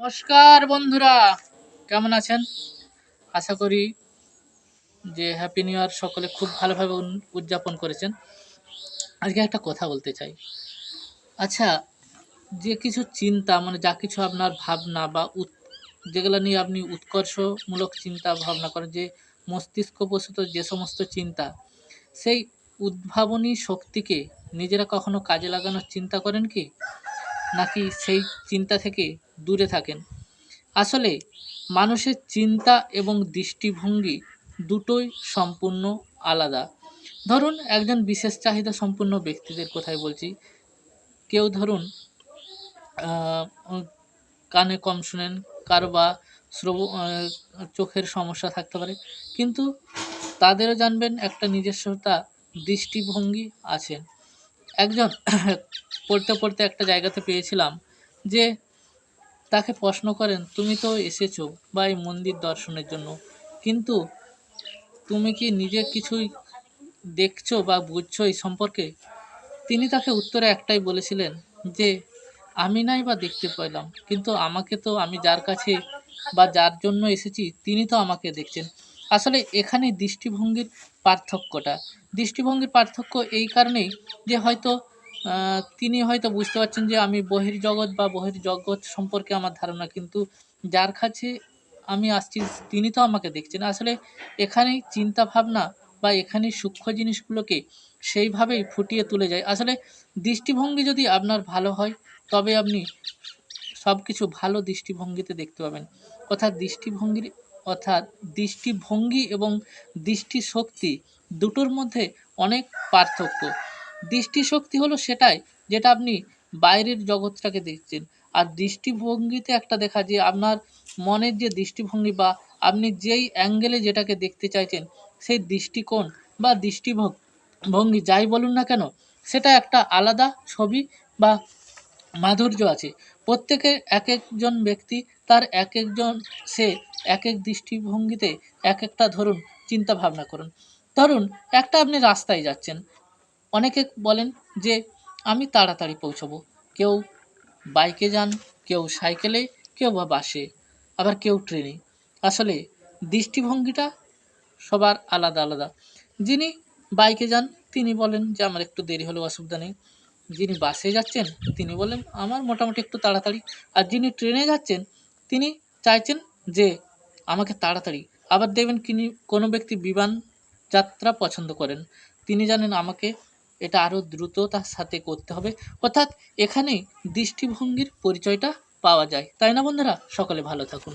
নমস্কার বন্ধুরা, কেমন আছেন? আশা করি যে হ্যাপি নিউ ইয়ার সকলে খুব ভালোভাবে উদযাপন করেছেন। আজকে একটা কথা বলতে চাই। আচ্ছা যে কিছু চিন্তা মানে যা কিছু আপনার ভাবনা বা উৎ যেগুলো নিয়ে আপনি উৎকর্ষমূলক চিন্তা ভাবনা করেন, যে মস্তিষ্ক মস্তিষ্কপ্রসূত যে সমস্ত চিন্তা, সেই উদ্ভাবনী শক্তিকে নিজেরা কখনো কাজে লাগানোর চিন্তা করেন কি? নাকি সেই চিন্তা থেকে দূরে থাকেন। আসলে মানুষের চিন্তা এবং দৃষ্টিভঙ্গি দুটোই সম্পূর্ণ আলাদা। ধরুন একজন বিশেষ চাহিদা সম্পূর্ণ ব্যক্তিদের কথাই বলছি। কেউ ধরুন কানে কম শুনেন, কারও বা শ্রব চোখের সমস্যা থাকতে পারে, কিন্তু তাদেরও জানবেন একটা নিজস্বতা, দৃষ্টিভঙ্গি আছে একজন, পড়তে পড়তে একটা জায়গাতে পেয়েছিলাম যে তাকে প্রশ্ন করেন, তুমি তো এসেছ বা এই মন্দির দর্শনের জন্য, কিন্তু তুমি কি নিজে কিছুই দেখছ বা বুঝছ এই সম্পর্কে? তিনি তাকে উত্তরে একটাই বলেছিলেন যে, আমি নাই বা দেখতে পেলাম, কিন্তু আমাকে তো আমি যার কাছে বা যার জন্য এসেছি, তিনি তো আমাকে দেখছেন। আসলে এখানে দৃষ্টিভঙ্গির পার্থক্যটা, দৃষ্টিভঙ্গির পার্থক্য এই কারণেই যে হয়তো তিনি হয়তো বুঝতে পারছেন যে আমি বহির্জগৎ বা বহির্জগৎ সম্পর্কে আমার ধারণা, কিন্তু যার কাছে আমি আসছি তিনি তো আমাকে দেখছেন। আসলে এখানেই চিন্তা ভাবনা বা এখানে সূক্ষ্ম জিনিসগুলোকে সেইভাবেই ফুটিয়ে তুলে যায়। আসলে দৃষ্টিভঙ্গি যদি আপনার ভালো হয়, তবে আপনি সব কিছু ভালো দৃষ্টিভঙ্গিতে দেখতে পাবেন। অর্থাৎ দৃষ্টিভঙ্গির, অর্থাৎ দৃষ্টিভঙ্গি এবং দৃষ্টিশক্তি দুটোর মধ্যে অনেক পার্থক্য। দৃষ্টিশক্তি হলো সেটাই, যেটা আপনি বাইরের জগৎটাকে দেখছেন। আর দৃষ্টিভঙ্গিতে একটা দেখা যে আপনার মনের যে দৃষ্টিভঙ্গি বা আপনি যেই অ্যাঙ্গেলে যেটাকে দেখতে চাইছেন, সেই দৃষ্টিকোণ বা দৃষ্টিভঙ্গি, ভঙ্গি যাই বলুন না কেন, সেটা একটা আলাদা ছবি বা মাধুর্য আছে। প্রত্যেকের এক একজন ব্যক্তি, তার এক একজন সে এক এক দৃষ্টিভঙ্গিতে এক একটা ধরুন চিন্তা ভাবনা করুন। ধরুন একটা আপনি রাস্তায় যাচ্ছেন অনেকে বলেন যে, আমি তাড়াতাড়ি পৌঁছবো। কেউ বাইকে যান, কেউ সাইকেলে, কেউ বা বাসে, আবার কেউ ট্রেনে। আসলে দৃষ্টিভঙ্গিটা সবার আলাদা আলাদা। যিনি বাইকে যান, তিনি বলেন যে, আমার একটু দেরি হলেও অসুবিধা নেই। যিনি বাসে যাচ্ছেন, তিনি বলেন, আমার মোটামুটি একটু তাড়াতাড়ি। আর যিনি ট্রেনে যাচ্ছেন, তিনি চাইছেন যে, আমাকে তাড়াতাড়ি। আবার দেখবেন তিনি কোনো ব্যক্তি বিমান যাত্রা পছন্দ করেন। তিনি জানেন, আমাকে এটা আরও দ্রুততার সাথে করতে হবে। অর্থাৎ এখানেই দৃষ্টিভঙ্গির পরিচয়টা পাওয়া যায়। তাই না বন্ধুরা? সকলে ভালো থাকুন।